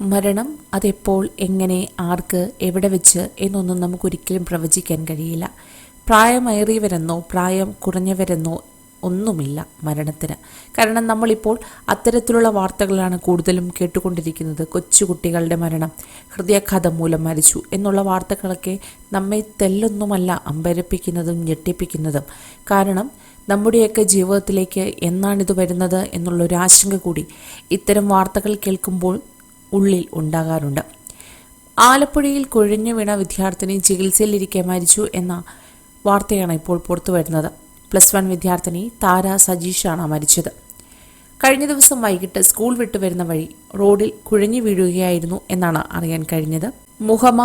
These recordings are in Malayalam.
മരണം അതെപ്പോൾ എങ്ങനെ ആർക്ക് എവിടെ വെച്ച് എന്നൊന്നും നമുക്കൊരിക്കലും പ്രവചിക്കാൻ കഴിയില്ല. പ്രായമേറിയവരെന്നോ പ്രായം കുറഞ്ഞവരെന്നോ ഒന്നുമില്ല മരണത്തിന്. കാരണം നമ്മളിപ്പോൾ അത്തരത്തിലുള്ള വാർത്തകളാണ് കൂടുതലും കേട്ടുകൊണ്ടിരിക്കുന്നത്. കൊച്ചുകുട്ടികളുടെ മരണം ഹൃദയാഘാതം മൂലം മരിച്ചു എന്നുള്ള വാർത്തകളൊക്കെ നമ്മെ തെല്ലൊന്നുമല്ല അമ്പരപ്പിക്കുന്നതും ഞെട്ടിപ്പിക്കുന്നതും. കാരണം നമ്മുടെയൊക്കെ ജീവിതത്തിലേക്ക് എന്നാണിത് വരുന്നത് എന്നുള്ളൊരു ആശങ്ക കൂടി. ഇത്തരം വാർത്തകൾ കേൾക്കുമ്പോൾ ഉള്ളിൽ ഉണ്ടാകാറുണ്ട്. ആലപ്പുഴയിൽ കുഴഞ്ഞു വീണ വിദ്യാർത്ഥിനി ചികിത്സയിലിരിക്കെ മരിച്ചു എന്ന വാർത്തയാണ് ഇപ്പോൾ പുറത്തു വരുന്നത്. പ്ലസ് വൺ വിദ്യാർത്ഥിനി താര സജീഷാണ് മരിച്ചത്. കഴിഞ്ഞ ദിവസം വൈകിട്ട് സ്കൂൾ വിട്ടു വരുന്ന വഴി റോഡിൽ കുഴഞ്ഞു വീഴുകയായിരുന്നു എന്നാണ് അറിയാൻ കഴിഞ്ഞത്. Muhamma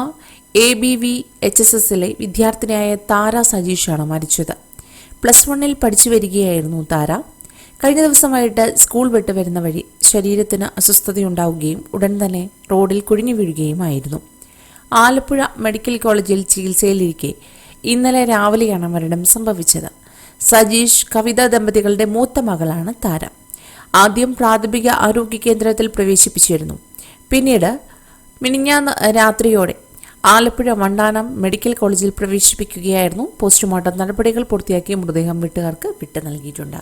A B V H S S വിദ്യാർത്ഥിനിയായ താര സജീഷാണ് മരിച്ചത്. പ്ലസ് വണ്ണിൽ പഠിച്ചു വരികയായിരുന്നു താര. കഴിഞ്ഞ ദിവസമായിട്ട് സ്കൂൾ വിട്ട് വരുന്ന വഴി ശരീരത്തിന് അസ്വസ്ഥതയുണ്ടാവുകയും ഉടൻ തന്നെ റോഡിൽ കുഴിഞ്ഞു വീഴുകയുമായിരുന്നു. ആലപ്പുഴ മെഡിക്കൽ കോളേജിൽ ചികിത്സയിലിരിക്കെ ഇന്നലെ രാവിലെയാണ് മരണം സംഭവിച്ചത്. സജീഷ് കവിത ദമ്പതികളുടെ മൂത്ത മകളാണ് താര. ആദ്യം പ്രാഥമിക ആരോഗ്യ കേന്ദ്രത്തിൽ പ്രവേശിപ്പിച്ചിരുന്നു. പിന്നീട് മിനിഞ്ഞാന്ന് രാത്രിയോടെ ആലപ്പുഴ വണ്ടാനം മെഡിക്കൽ കോളേജിൽ പ്രവേശിപ്പിക്കുകയായിരുന്നു. പോസ്റ്റ്മോർട്ടം നടപടികൾ പൂർത്തിയാക്കി മൃതദേഹം വീട്ടുകാർക്ക് വിട്ടു നൽകിയിട്ടുണ്ട്.